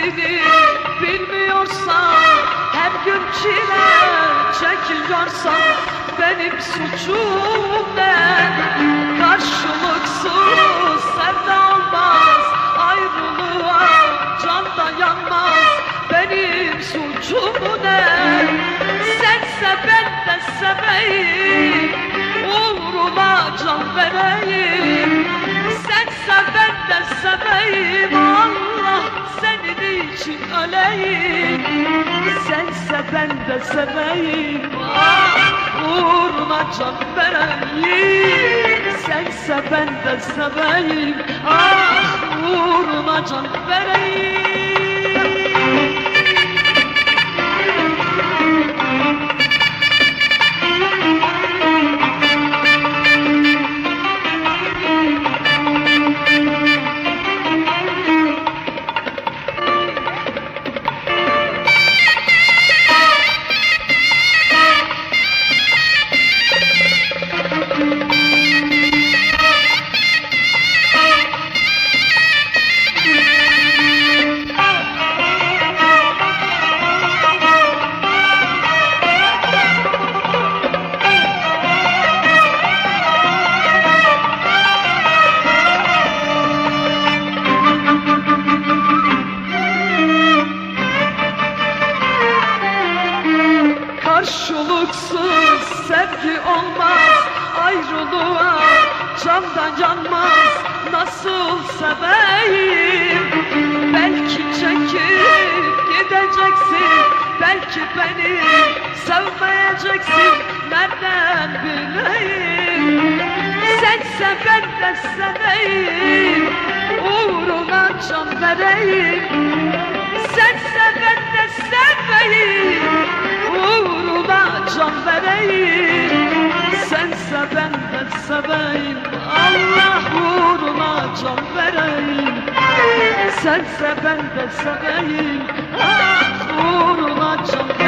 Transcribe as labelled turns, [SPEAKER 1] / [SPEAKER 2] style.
[SPEAKER 1] kıymetini bilmiyorsan Hem gün çile çekiliyorsan Benim suçum ne? Karşılıksız sevda olmaz Ayrılığa can dayanmaz Benim suçum ne? Sense ben de seveyim Uğruna can vereyim için öleyim Sense ben de seveyim. Ah, Uğruna can vereyim Sense ben de seveyim. Ah uğruna can vereyim Karşılıksız sevgi olmaz Ayrılığa candan yanmaz Nasıl seveyim? Belki çekip gideceksin Belki beni sevmeyeceksin. Nereden bileyim? Sense ben de seveyim Uğruna can vereyim vereyim Sense ben de seveyim. Ah uğruna can